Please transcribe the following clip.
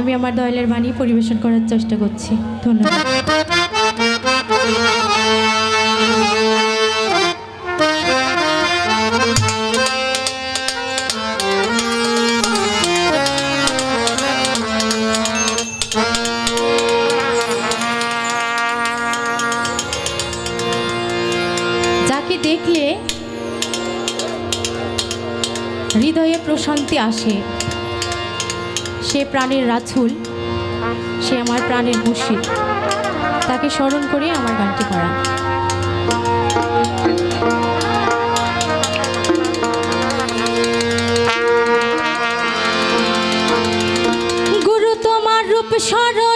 আমি আমার দয়ালের বাণী পরিবেশন করার চেষ্টা করছি। ধন্যবাদ। যাকে দেখলে হৃদয়ে প্রশান্তি আসে। সে প্রাণের রাথুল সে আমার প্রাণের মুর্শিদ। তাকে স্মরণ করে আমার গানটি করা। গুরু তোমার রূপ স্মরণে